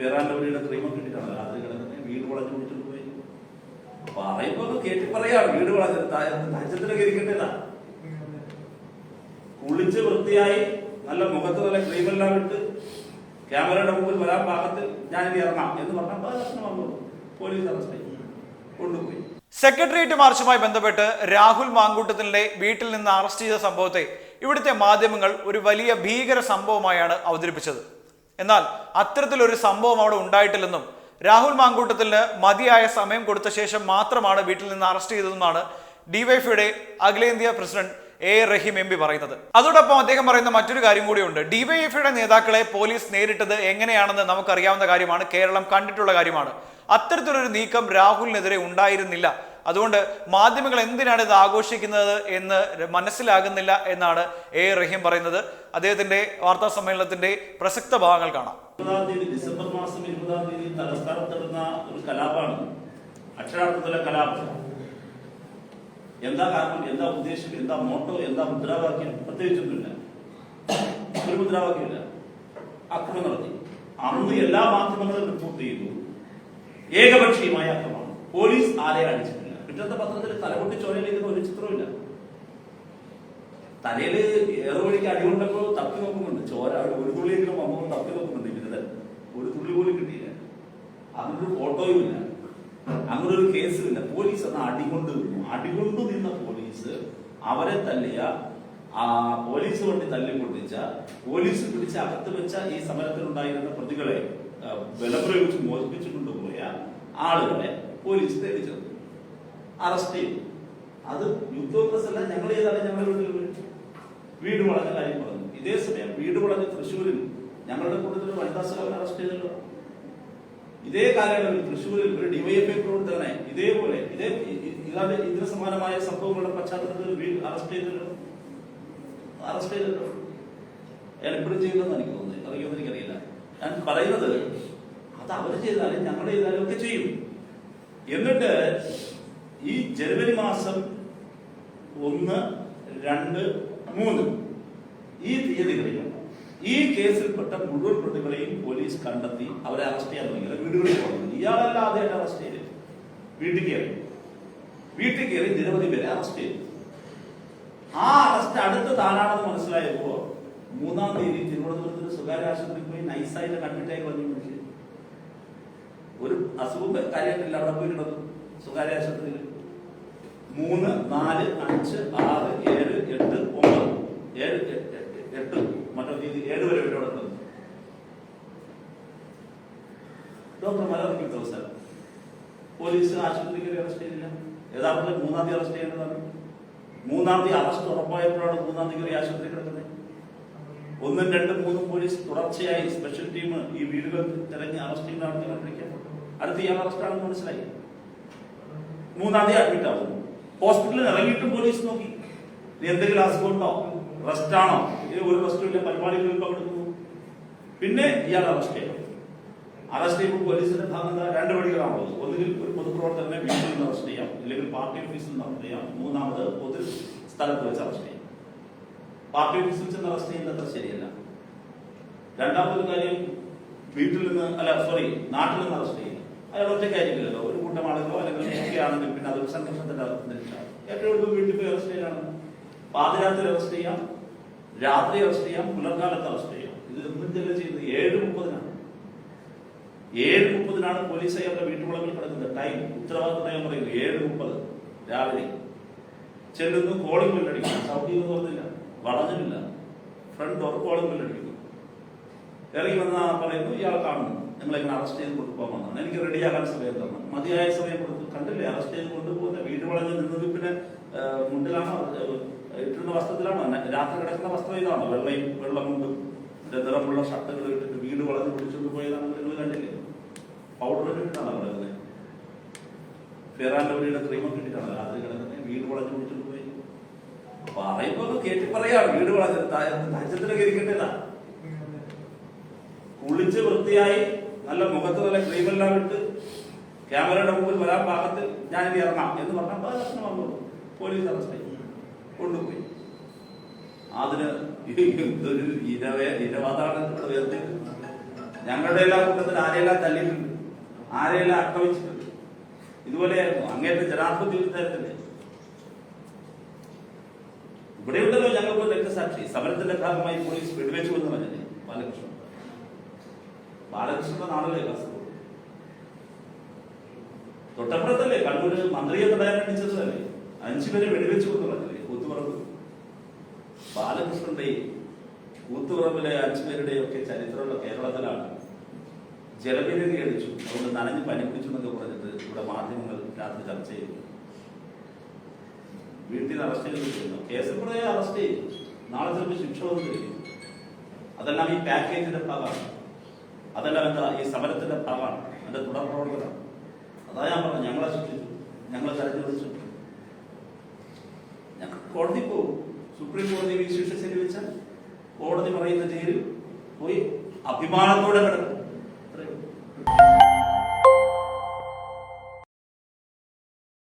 പേരാണ്ടവരിയുടെ ക്രീമൊക്കെ കിട്ടിയിട്ടാണ് രാത്രി കിടക്കുന്നത് വീട് വളഞ്ഞു പിടിച്ചിട്ട് പോയി. പറയുമ്പോ കേട്ടി പറയാണ് വീട് വളഞ്ഞു കുളിച്ച് വൃത്തിയായി നല്ല മുഖത്ത് നല്ല ക്രീമെല്ലാം ഇട്ട് ക്യാമറയുടെ മുമ്പിൽ വരാൻ പാകത്തിൽ ഇത് ഇറങ്ങാം എന്ന് പറഞ്ഞാൽ പ്രശ്നം വന്നു. പോലീസ് അറസ്റ്റ് ചെയ്യും കൊണ്ടുപോയി. സെക്രട്ടേറിയറ്റ് മാർച്ചുമായി ബന്ധപ്പെട്ട് രാഹുൽ മാങ്കൂട്ടത്തിലെ വീട്ടിൽ നിന്ന് അറസ്റ്റ് ചെയ്ത സംഭവത്തെ ഇവിടുത്തെ മാധ്യമങ്ങൾ ഒരു വലിയ ഭീകര സംഭവമായാണ് അവതരിപ്പിച്ചത്. എന്നാൽ അത്തരത്തിലൊരു സംഭവം അവിടെ ഉണ്ടായിട്ടില്ലെന്നും രാഹുൽ മാങ്കൂട്ടത്തിന് മതിയായ സമയം കൊടുത്ത ശേഷം മാത്രമാണ് വീട്ടിൽ നിന്ന് അറസ്റ്റ് ചെയ്തതെന്നാണ് ഡിവൈഫിയുടെ അഖിലേന്ത്യാ president A Rahim M P പറയുന്നത്. അതോടൊപ്പം അദ്ദേഹം പറയുന്ന മറ്റൊരു കാര്യം കൂടിയുണ്ട്. ഡിവൈഎഫ്ഐയുടെ നേതാക്കളെ പോലീസ് നേരിട്ടത് എങ്ങനെയാണെന്ന് നമുക്കറിയാവുന്ന കാര്യമാണ്. കേരളം കണ്ടിട്ടുള്ള കാര്യമാണ്. അത്തരത്തിലൊരു നീക്കം രാഹുലിനെതിരെ ഉണ്ടായിരുന്നില്ല. അതുകൊണ്ട് മാധ്യമങ്ങൾ എന്തിനാണ് ഇത് ആഘോഷിക്കുന്നത് എന്ന് മനസ്സിലാകുന്നില്ല എന്നാണ് എ റഹീം പറയുന്നത്. അദ്ദേഹത്തിന്റെ വാർത്താ സമ്മേളനത്തിന്റെ പ്രസക്ത ഭാഗങ്ങൾ കാണാം. ഇരുപതാം തീയതി ഡിസംബർ മാസം ഇരുപതാം തീയതി തലസ്ഥാനത്ത് നടന്ന ഒരു കലാപമാണ് അക്ഷരാർത്ഥത്തിലെ കലാപം. എന്താ കാരണം? എന്താ ഉദ്ദേശം? എന്താ മോട്ടോ? എന്താ മുദ്രാവാക്യം? പ്രത്യേകിച്ചൊന്നുമില്ല. ഒരു മുദ്രാവാക്യമില്ല അക്രമം നടത്തി. അന്ന് എല്ലാ മാധ്യമങ്ങളും റിപ്പോർട്ട് ചെയ്തു. ഏകപക്ഷീയമായ അക്രമം. പോലീസ് ആരെ അടിച്ചിട്ടില്ല പിറ്റത്തെ പത്രത്തിൽ തലമുട്ടി ചോരയിലേക്ക് ഒരു ചിത്രമില്ല തലയിൽ ഏറെ വഴിക്ക് അടികൊണ്ടപ്പോ തപ്പി നോക്കുന്നുണ്ട്. ചോര അവിടെ ഒരു തുള്ളിയെങ്കിലും വന്നോ തപ്പി നോക്കുന്നുണ്ട് ഇവരുടെ ഒരു തുള്ളി പോലും കിട്ടിയില്ല. അങ്ങനൊരു ഫോട്ടോയും ഇല്ല. അങ്ങനെ ഒരു കേസും ഇല്ല. പോലീസ് അന്ന് അടികൊണ്ട് നിന്നു. അടികൊണ്ട് നിന്ന പോലീസ് അവരെ തല്ലിയ ആ പോലീസ് വണ്ടി തല്ലി പൊട്ടിച്ച പോലീസ് പിടിച്ച് അകത്ത് വെച്ച ഈ സമരത്തിലുണ്ടായിരുന്ന പ്രതികളെ ബലപ്രയോഗിച്ച് മോചിപ്പിച്ചു കൊണ്ടുപോയ ആളുകളെ പോലീസ് തേടിച്ചത് അറസ്റ്റ് ചെയ്തു. അത് യുദ്ധോപ്രസ് അല്ല ഞങ്ങൾ ചെയ്താണ് ഞങ്ങളുടെ വീട്ടിൽ വീട്? വളഞ്ഞ കാര്യം പറഞ്ഞു. ഇതേ സമയം വീട് വളഞ്ഞ തൃശ്ശൂരിൽ ഞങ്ങളുടെ കൂട്ടത്തിൽ വനിതാ സഹോദരൻ അറസ്റ്റ് ചെയ്തല്ലോ. ഇതേ കാലയളവിൽ തൃശ്ശൂരിൽ ഒരു ഡിവൈഎഫ്ഐ പ്രവർത്തകനെ ഇതേപോലെ ഇതേ ഇതാണ്ട് ഇതിന് സമാനമായ സംഭവങ്ങളുടെ പശ്ചാത്തലത്തിൽ അറസ്റ്റ് ചെയ്തല്ലോ. അറസ്റ്റ് ചെയ്തല്ലോ. അയാൾ ചെയ്യുന്നതെന്ന് എനിക്ക് തോന്നുന്നത്. അറിയുമെന്ന് എനിക്കറിയില്ല. ഞാൻ പറയുന്നത് അത് അവർ ചെയ്താലും ഞങ്ങൾ ചെയ്താലും ഒക്കെ ചെയ്യും. എന്നിട്ട് ഈ ജനുവരി മാസം ഒന്ന് രണ്ട് മൂന്ന്. ഈ തീയതികളിൽ ഈ കേസിൽപ്പെട്ട മുഴുവൻ പ്രതികളെയും പോലീസ് കണ്ടെത്തി അവരെ അറസ്റ്റ് ചെയ്യാൻ തുടങ്ങി. വീടുകളിൽ പോകുന്നത് ഇയാളല്ല ആദ്യമായിട്ട് അറസ്റ്റ് ചെയ്ത്. വീട്ടിൽ കയറി. വീട്ടിൽ കയറി നിരവധി പേരെ അറസ്റ്റ് ചെയ്തു. ആ അറസ്റ്റ് അടുത്ത് താനാണെന്ന് മനസ്സിലായപ്പോ മൂന്നാം തീയതി തിരുവനന്തപുരത്ത് സ്വകാര്യ ആശുപത്രിയിൽ പോയി നൈസായിട്ട് കണ്ടിട്ടായി വന്നു മനുഷ്യൻ. ഒരു അസുഖം കാര്യമായിട്ടില്ല. അവിടെ പോയി കിടന്നു. സ്വകാര്യ ആശുപത്രിയിൽ. മൂന്ന് നാല് അഞ്ച് ആറ് ഏഴ് എട്ട് ഒമ്പത്. ഏഴ് എട്ട്. രീതി ഏഴ് വരെ കിടന്നു ഡോക്ടർമാരെ ഇറക്കി ദിവസം പോലീസ് ആശുപത്രിക്ക് അറസ്റ്റ് ചെയ്തില്ല. യഥാർത്ഥത്തിൽ മൂന്നാം തീയതി അറസ്റ്റ് ചെയ്യേണ്ടതാണ്. മൂന്നാം തീയതി അറസ്റ്റ് ഉറപ്പായപ്പോഴാണ് മൂന്നാം തീയതി ആശുപത്രി കിടക്കുന്നത്. ഒന്നും രണ്ടും മൂന്നും പോലീസ് തുടർച്ചയായി സ്പെഷ്യൽ ടീം ഈ വീടുകൾ തിരഞ്ഞ് അറസ്റ്റ് ചെയ്യുന്നതാണ് നടത്തി കണ്ടിരിക്കാൻ അടുത്ത ഇയാൾ അറസ്റ്റ് ആണെന്ന് മനസ്സിലായി. മൂന്നാം തീയതി അഡ്മിറ്റ് ആവുന്നു. ഹോസ്പിറ്റലിൽ ഇറങ്ങിയിട്ടും പോലീസ് നോക്കി. നീ എന്തെങ്കിലും അസുഖമുണ്ടോ? റെസ്റ്റ് ആണോ? ഇത് ഒരു റെസ്റ്റും ഇല്ല പരിപാടികളിൽ പങ്കെടുക്കുന്നു. പിന്നെ ഇയാൾ അറസ്റ്റ് ചെയ്യണം അറസ്റ്റ് ചെയ്യുമ്പോൾ പോലീസിന്റെ ഭാഗം രണ്ട് വഴികളാണുള്ളത് ഒന്നുകിൽ ഒരു പൊതുപ്രവർത്തകനെ വീട്ടിൽ നിന്ന് അറസ്റ്റ് ചെയ്യാം. ഇല്ലെങ്കിൽ പാർട്ടി ഓഫീസിൽ നിന്ന് അറസ്റ്റ് ചെയ്യാം. മൂന്നാമത് പൊതു സ്ഥലത്ത് വെച്ച് അറസ്റ്റ് ചെയ്യാം. പാർട്ടി ഓഫീസിൽ ചെന്ന് അറസ്റ്റ് ചെയ്യുന്നത് അത്ര ശരിയല്ല. രണ്ടാമതൊരു കാര്യം വീട്ടിൽ നിന്ന് അല്ല സോറി നാട്ടിൽ നിന്ന് അറസ്റ്റ് ചെയ്യുക. അയാൾ ഒറ്റ കാര്യമില്ലല്ലോ ഒരു കൂട്ടം ആളുകളോ അല്ലെങ്കിൽ ഒക്കെയാണെങ്കിൽ പിന്നെ അതൊരു സംഘർഷത്തിന്റെ അന്തരീക്ഷമാണ് ഏറ്റവും കൂടുതൽ വീട്ടിൽ പോയി അറസ്റ്റ് ചെയ്യാനാണ് പാതിരാത്രി അറസ്റ്റ് ചെയ്യാം രാത്രി അറസ്റ്റ് ചെയ്യാം പുലർകാലത്ത് അറസ്റ്റ് ചെയ്യാം ഇത് ഒന്നും ചെയ്യുന്നത് ഏഴ് മുപ്പതിനാണ്. ഏഴ് മുപ്പതിനാണ് പോലീസ് അയാളുടെ വീട്ടുവളവിൽ കിടക്കുന്നത്. ടൈം ഉത്തരവാദിത്ത നയം പറയുന്നത് ഏഴ് മുപ്പത് രാവിലെ. ചെല്ലുന്നു കോളിംഗ് ബില്ലടിക്കുന്നു സൗദി എന്ന് പറഞ്ഞില്ല വളഞ്ഞിട്ടില്ല. ഫ്രണ്ട് ഡോർ കോളിംഗ് ബില്ലടിക്കുന്നു ഇറങ്ങി വന്ന പറയുന്നു ഇയാൾ കാണുന്നു. നിങ്ങൾ ഇങ്ങനെ അറസ്റ്റ് ചെയ്ത് കൊണ്ടുപോകാമെന്നാണ് എനിക്ക് റെഡിയാകാൻ സമയം തരണം മതിയായ സമയം കൊടുത്തു കണ്ടില്ലേ അറസ്റ്റ് ചെയ്ത് കൊണ്ടുപോകുന്ന വീട് വളഞ്ഞ് നിന്നത് പിന്നെ മുണ്ടിലാണോ ഇട്ടിരുന്ന വസ്ത്രത്തിലാണോ രാത്രി കിടക്കുന്ന വസ്ത്രം ഇതാണോ വെള്ളയും വെള്ളമുണ്ടും കൊണ്ടും നിറമുള്ള ഷർട്ടുകൾ ഇട്ടിട്ട് വീട് വളഞ്ഞ് പിടിച്ചുകൊണ്ട് പോയതാണ് നിങ്ങൾ കണ്ടില്ലേ പൗഡർ ഇട്ടിട്ടാണ് കിടക്കുന്നത് ഫെറാൻഡവരിയുടെ ക്രീമൊക്കെ ഇട്ടിട്ടാണ് രാത്രി കിടക്കുന്നത് വീട് വളഞ്ഞ് പിടിച്ചുകൊണ്ട് പോയി പറയുമ്പോ കേട്ടി പറയാണ് വീട് വളഞ്ഞ് താജത്തിലൊക്കെ ഇരിക്കട്ടില്ല കുളിച്ച് വൃത്തിയായി നല്ല മുഖത്ത് നല്ല ക്രീമെല്ലാം ഇട്ട് ക്യാമറയുടെ മുമ്പിൽ വരാൻ പാകത്തിൽ ഞാനിനി ഇറങ്ങാം എന്ന് പറഞ്ഞാൽ പ്രശ്നം വന്നു. പോലീസ് അറസ്റ്റ് ചെയ്തു കൊണ്ടുപോയി. അതിന് ഇതൊരു ഇരവേ ഇരവാദാണ് ഇവിടെ ഞങ്ങളുടെ എല്ലാ കൂട്ടത്തിൽ ആരെയെല്ലാം തല്ലിയിട്ടുണ്ട്? ആരെയെല്ലാം ആക്രമിച്ചിട്ടുണ്ട് ഇതുപോലെയായിരുന്നു അങ്ങേറ്റ ജനാധിപത്യ വിരുദ്ധരല്ലേ? ഇവിടെയുണ്ടല്ലോ ഞങ്ങൾക്ക് രക്തസാക്ഷി. സമരത്തിന്റെ ഭാഗമായി പോലീസ് വെടിവെച്ചു പറഞ്ഞില്ലേ? ബാലകൃഷ്ണൻ. ബാലകൃഷ്ണന്റെ നാടല്ലേ കാസർഗോഡ് തൊട്ടപ്പുറത്തല്ലേ? കണ്ണൂര് മന്ത്രിയെ തടയാൻ വേണ്ടിച്ചതല്ലേ അഞ്ചുപേരെ വെടിവെച്ചു എന്ന് പറഞ്ഞില്ലേ? കൂത്തുപറമ്പ്. ബാലകൃഷ്ണന്റെയും കൂത്തുപറമ്പിലെ അഞ്ചുപേരുടെയും ഒക്കെ ചരിത്രമുള്ള കേരളത്തിലാണ് ജലവിരതി അടിച്ചു. അതുകൊണ്ട് നനഞ്ഞ് പനി പിടിച്ചു എന്നൊക്കെ പറഞ്ഞിട്ട് ഇവിടെ മാധ്യമങ്ങൾ രാത്രി ചർച്ച ചെയ്തു വീട്ടിൽ നിന്ന് അറസ്റ്റ് ചെയ്തിരിക്കുന്നു കേസിൽ കൂടെ അറസ്റ്റ് ചെയ്തു. നാളെ ചിലപ്പോൾ ശിക്ഷ വന്നു തരും. അതെല്ലാം ഈ പാക്കേജിന്റെ ഭാഗമാണ്. അതെല്ലാം എന്താ ഈ സമരത്തിന്റെ ഭാഗമാണ് അതിന്റെ തുടർ പ്രവർത്തനം അതാ ഞാൻ പറഞ്ഞു ഞങ്ങളെ സൃഷ്ടിച്ചു ഞങ്ങളെ തെരഞ്ഞു വിളിച്ചു ഞങ്ങൾ കോടതി പോകും സുപ്രീം കോടതി വിശേഷ ശരി വെച്ചാൽ കോടതി പറയുന്ന ജയിലിൽ പോയി അഭിമാനത്തോടെ കിടക്കും.